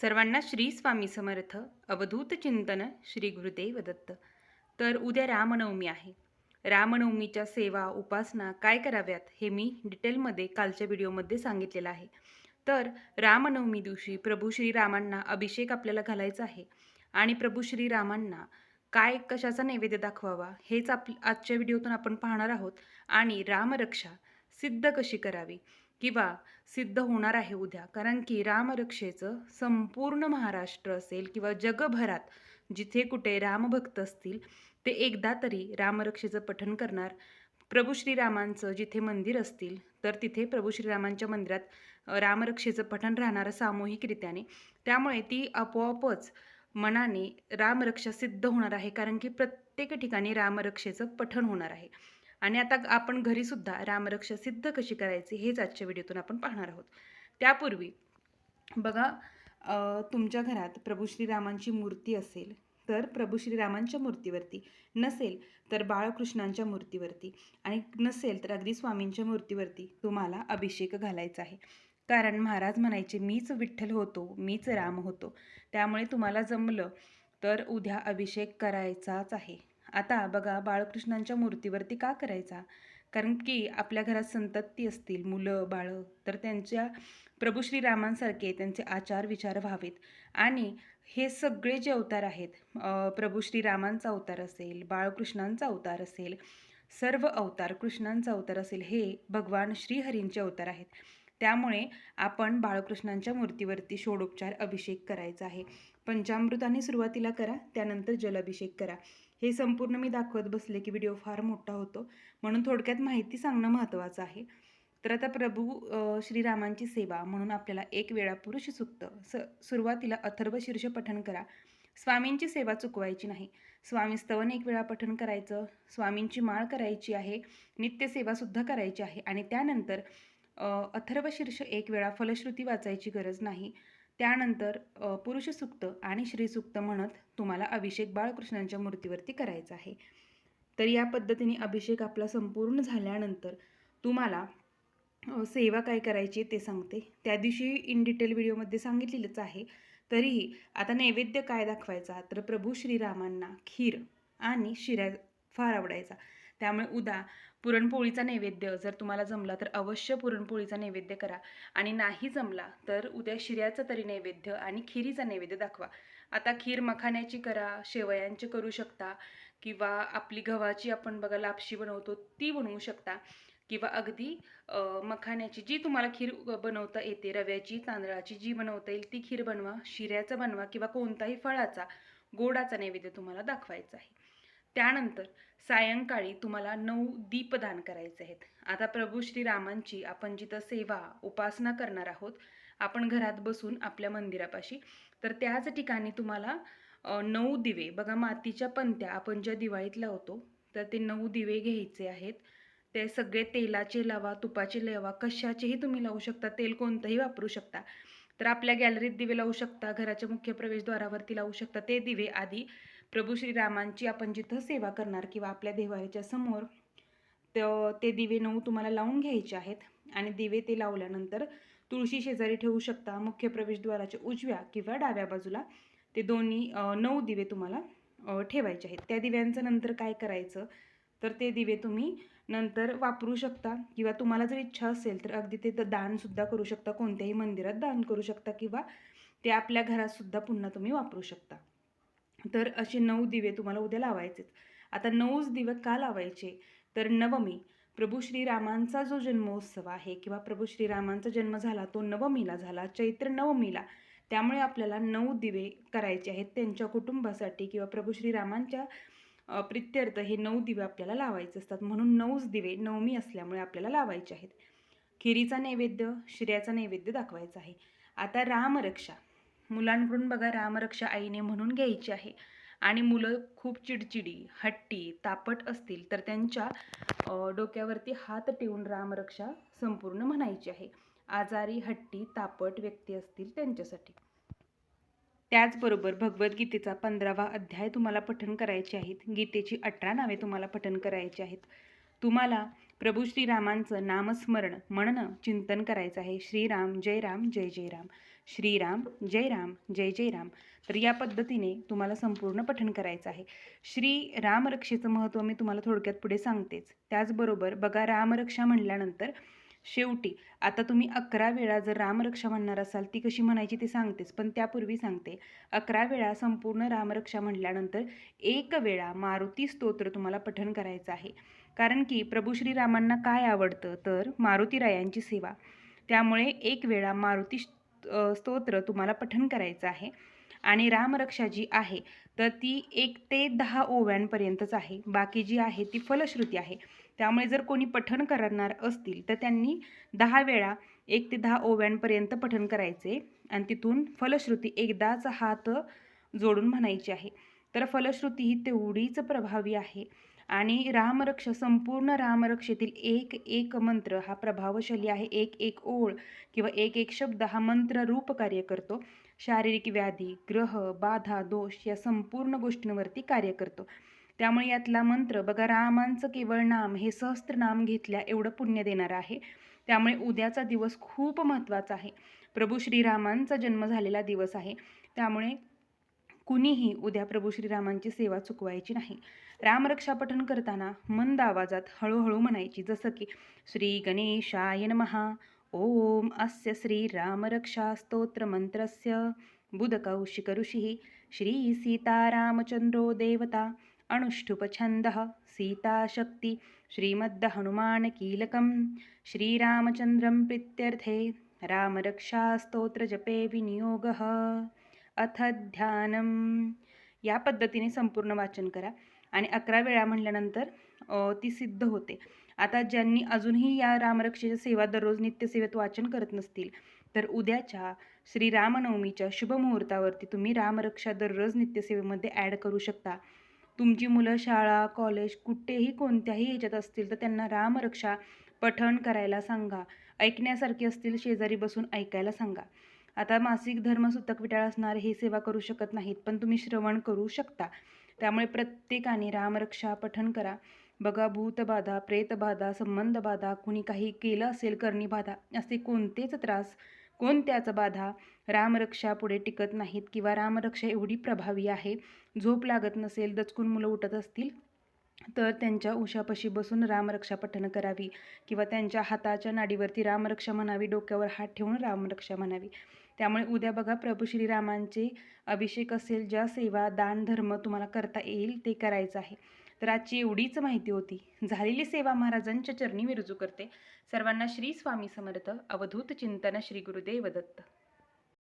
सर्वांना श्री स्वामी समर्थ अवधूत चिंतन श्री गुरुदेव दत्त. तर उद्या रामनवमी आहे. रामनवमीच्या सेवा उपासना काय कराव्यात हे मी डिटेलमध्ये कालच्या व्हिडिओमध्ये सांगितलेलं आहे. तर रामनवमी दिवशी प्रभू श्रीरामांना अभिषेक आपल्याला घालायचा आहे. आणि प्रभू श्रीरामांना काय कशाचा नैवेद्य दाखवावा हेच आप आजच्या व्हिडिओतून आपण पाहणार आहोत. आणि रामरक्षा सिद्ध कशी करावी? किंवा सिद्ध होणार आहे उद्या. कारण की रामरक्षेचं संपूर्ण महाराष्ट्र असेल किंवा जगभरात जिथे कुठे रामभक्त असतील ते एकदा तरी रामरक्षेचं पठण करणार. प्रभू श्रीरामांचं जिथे मंदिर असतील तर तिथे प्रभू श्रीरामांच्या मंदिरात रामरक्षेचं पठण राहणार सामूहिकरित्याने. त्यामुळे ती आपोआपच मनाने रामरक्षा सिद्ध होणार आहे. कारण की प्रत्येक ठिकाणी रामरक्षेचं पठण होणार आहे. आणि आता आपण घरीसुद्धा रामरक्षा सिद्ध कशी करायची हेच आजच्या व्हिडिओतून आपण पाहणार आहोत. त्यापूर्वी बघा तुमच्या घरात प्रभू श्रीरामांची मूर्ती असेल तर प्रभू श्रीरामांच्या मूर्तीवरती. नसेल तर बाळकृष्णांच्या मूर्तीवरती. आणि नसेल तर अगदी स्वामींच्या मूर्तीवरती तुम्हाला अभिषेक घालायचा आहे. कारण महाराज म्हणायचे मीच विठ्ठल होतो मीच राम होतो. त्यामुळे तुम्हाला जमलं तर उद्या अभिषेक करायचाच आहे. आता बघा बाळकृष्णांच्या मूर्तीवरती का करायचा? कारण की आपल्या घरात संतती असतील मुलं बाळं तर त्यांच्या प्रभू श्रीरामांसारखे त्यांचे आचार विचार व्हावेत. आणि हे सगळे जे अवतार आहेत प्रभू श्रीरामांचा अवतार असेल बाळकृष्णांचा अवतार असेल सर्व अवतार कृष्णांचा अवतार असेल हे भगवान श्रीहरींचे अवतार आहेत. त्यामुळे आपण बाळकृष्णांच्या मूर्तीवरती षोडोपचार अभिषेक करायचा आहे. पंचामृताने सुरुवातीला करा त्यानंतर जलाभिषेक करा. हे संपूर्ण मी दाखवत बसले की व्हिडिओ फार मोठा होतो. म्हणून थोडक्यात माहिती सांगणं महत्त्वाचं आहे. तर आता प्रभू श्रीरामांची सेवा म्हणून आपल्याला एक वेळा पुरुष सुक्त स सुरुवातीला अथर्व शीर्ष पठण करा. स्वामींची सेवा चुकवायची नाही. स्वामी स्तवन एक वेळा पठण करायचं. स्वामींची माळ करायची आहे. नित्यसेवासुद्धा करायची आहे. आणि त्यानंतर अथर्व शीर्ष एक वेळा फलश्रुती वाचायची गरज नाही. त्यानंतर पुरुषसुक्त पुरुष सुक्त आणि श्रीसुक्त म्हणत तुम्हाला अभिषेक बाळकृष्णांच्या मूर्तीवरती करायचा आहे. तर या पद्धतीने अभिषेक आपला संपूर्ण झाल्यानंतर तुम्हाला सेवा काय करायची ते सांगते. त्या दिवशी इन डिटेल व्हिडिओमध्ये सांगितलेलंच आहे. तरीही आता नैवेद्य काय दाखवायचा? तर प्रभू श्रीरामांना खीर आणि शिरा फार आवडायचा. त्यामुळे उद्या पुरणपोळीचा नैवेद्य जर तुम्हाला जमला तर अवश्य पुरणपोळीचा नैवेद्य करा. आणि नाही जमला तर उद्या शिऱ्याचा तरी नैवेद्य आणि खिरीचा नैवेद्य दाखवा. आता खीर मखाण्याची करा शेवयांची करू शकता किंवा आपली गव्हाची आपण बघा लापशी बनवतो ती बनवू शकता. किंवा अगदी मखाण्याची जी तुम्हाला खीर बनवता येते रव्याची तांदळाची जी बनवता येईल ती खीर बनवा शिऱ्याचा बनवा किंवा कोणताही फळाचा गोडाचा नैवेद्य तुम्हाला दाखवायचा आहे. त्यानंतर सायंकाळी तुम्हाला नऊ दीपदान करायचे आहेत. आता प्रभू श्रीरामांची आपण जिथं सेवा उपासना करणार आहोत आपण घरात बसून आपल्या मंदिरापाशी तर त्याच ठिकाणी तुम्हाला नऊ दिवे. बघा मातीच्या पंत्या आपण ज्या दिवाळीत लावतो तर ते नऊ दिवे घ्यायचे आहेत. ते सगळे तेलाचे लावा तुपाचे लावा कशाचेही तुम्ही लावू शकता तेल कोणतंही वापरू शकता. तर आपल्या गॅलरीत दिवे लावू शकता घराच्या मुख्य प्रवेशद्वारावरती लावू शकता. ते दिवे आधी प्रभू श्रीरामांची आपण जिथं सेवा करणार किंवा आपल्या देवाऱ्याच्या समोर तर ते दिवे नऊ तुम्हाला लावून घ्यायचे आहेत आणि दिवे ते लावल्यानंतर तुळशी शेजारी ठेवू शकता मुख्य प्रवेशद्वाराच्या उजव्या किंवा डाव्या बाजूला. ते दोन्ही नऊ दिवे तुम्हाला ठेवायचे आहेत. त्या दिव्यांचं नंतर काय करायचं? तर ते दिवे तुम्ही नंतर वापरू शकता किंवा तुम्हाला जर इच्छा असेल तर अगदी ते दानसुद्धा करू शकता कोणत्याही मंदिरात दान करू शकता किंवा ते आपल्या घरातसुद्धा पुन्हा तुम्ही वापरू शकता. तर असे नऊ दिवे तुम्हाला उद्या लावायचेच आता नऊच दिवे का लावायचे? तर नवमी प्रभू श्रीरामांचा जो जन्मोत्सव आहे किंवा प्रभू श्रीरामांचा जन्म झाला तो नवमीला झाला चैत्र नवमीला. त्यामुळे आपल्याला नऊ दिवे करायचे आहेत त्यांच्या कुटुंबासाठी किंवा प्रभू श्रीरामांच्या प्रित्यर्थ हे नऊ दिवे आपल्याला लावायचे असतात. म्हणून नऊच दिवे नवमी असल्यामुळे आपल्याला लावायचे आहेत. खिरीचा नैवेद्य शिऱ्याचा नैवेद्य दाखवायचा आहे. आता रामरक्षा. मुलांकडून बघा रामरक्षा आईने म्हणून घ्यायची आहे. आणि मुलं खूप चिडचिडी हट्टी तापट असतील तर त्यांच्या डोक्यावरती हात ठेवून रामरक्षा संपूर्ण म्हणायची आहे. आजारी हट्टी तापट व्यक्ती असतील त्यांच्यासाठी. त्याचबरोबर भगवद्गीतेचा पंधरावा अध्याय तुम्हाला पठण करायचे आहेत. गीतेची अठरा नावे तुम्हाला पठण करायची आहेत. तुम्हाला प्रभू श्रीरामांचं नामस्मरण म्हणणं चिंतन करायचं आहे. श्रीराम जय राम जय जय राम. श्रीराम जय राम जय जय राम तर या पद्धतीने तुम्हाला संपूर्ण पठण करायचं आहे. श्री रामरक्षेचं महत्त्व मी तुम्हाला थोडक्यात पुढे सांगतेच. त्याचबरोबर बघा रामरक्षा म्हणल्यानंतर शेवटी आता तुम्ही अकरा वेळा जर रामरक्षा म्हणणार असाल ती कशी म्हणायची ते सांगतेच पण त्यापूर्वी सांगते. अकरा वेळा संपूर्ण रामरक्षा म्हटल्यानंतर एक वेळा मारुती स्तोत्र तुम्हाला पठण करायचं आहे. कारण की प्रभू श्रीरामांना काय आवडतं? तर मारुतीरायांची सेवा. त्यामुळे एक वेळा मारुती स्तोत्र तुम्हाला पठन करायचं आहे. आणि रामरक्षा जी आहे तर ती एक ते दहा ओव्यांपर्यंतच आहे. बाकी जी आहे ती फलश्रुती आहे. त्यामुळे जर कोणी पठण करणार असतील तर त्यांनी दहा वेळा एक ते दहा ओव्यांपर्यंत पठण करायचे. आणि तिथून फलश्रुती एकदाच हात जोडून म्हणायची आहे. तर फलश्रुती ही तेवढीच प्रभावी आहे. आणि रामरक्ष संपूर्ण रामरक्षेतील एक एक मंत्र हा प्रभावशाली आहे. एक एक ओळ किंवा एक एक शब्द हा मंत्र रूप कार्य करतो. शारीरिक व्याधी ग्रह बाधा दोष या संपूर्ण गोष्टींवरती कार्य करतो. त्यामुळे यातला मंत्र बघा रामांचं केवळ नाम हे सहस्त्र नाम घेतल्या एवढं पुण्य देणारं आहे. त्यामुळे उद्याचा दिवस खूप महत्त्वाचा आहे. प्रभू श्रीरामांचा जन्म झालेला दिवस आहे. त्यामुळे कुणीही उद्या प्रभू श्रीरामांची सेवा चुकवायची नाही. रामरक्षा पठण करताना मंद आवाजात हळूहळू म्हणायची जसं की श्री गणेशाय नमहा ओम अस्य श्रीरामरक्षा स्तोत्रमन्त्रस्य बुधकौशिक ऋषिः श्री सीतारामचन्द्रो देवता अनुष्ठुपछन्दः सीताशक्ति श्रीमद्दहनुमानकीलकं श्रीरामचन्द्रं प्रीत्यर्थे रामरक्षास्तोत्रजपे विनियोगः। अथ ध्यानम या पद्धतीने संपूर्ण वाचन करा. आणि अकरा वेळा म्हटल्यानंतर ती सिद्ध होते. आता ज्यांनी अजूनही या रामरक्षेच्या सेवा दररोज नित्यसेवेत वाचन करत नसतील तर उद्याच्या श्री रामनवमीच्या शुभमुहूर्तावरती तुम्ही रामरक्षा दररोज नित्यसेवेमध्ये ॲड करू शकता. तुमची मुलं शाळा कॉलेज कुठेही कोणत्याही ह्याच्यात असतील तर त्यांना रामरक्षा पठण करायला सांगा. ऐकण्यासारखी असतील शेजारी बसून ऐकायला सांगा. आता मासिक धर्म सुतक विटाळ असणारे हे सेवा करू शकत नाहीत पण तुम्ही श्रवण करू शकता. त्यामुळे प्रत्येकाने रामरक्षा पठण करा. बघा भूतबाधा प्रेतबाधा संबंधबाधा कुणी काही केलं असेल करणीबाधा असे कोणतेच त्रास कोणत्याच बाधा रामरक्षा पुढे टिकत नाहीत किंवा रामरक्षा एवढी प्रभावी आहे झोप लागत नसेल दचकून मुलं उठत असतील तर त्यांच्या उशापाशी बसून रामरक्षा पठण करावी किंवा त्यांच्या हाताच्या नाडीवरती रामरक्षा म्हणावी डोक्यावर हात ठेवून रामरक्षा म्हणावी. त्यामुळे उद्या बघा प्रभू श्रीरामांचे अभिषेक असेल ज्या सेवा दान धर्म तुम्हाला करता येईल ते करायचं आहे. तर आजची एवढीच माहिती होती. झालेली सेवा महाराजांच्या चरणी विरजू करते. सर्वांना श्री स्वामी समर्थ. अवधूत चिंतन श्री गुरुदेव दत्त.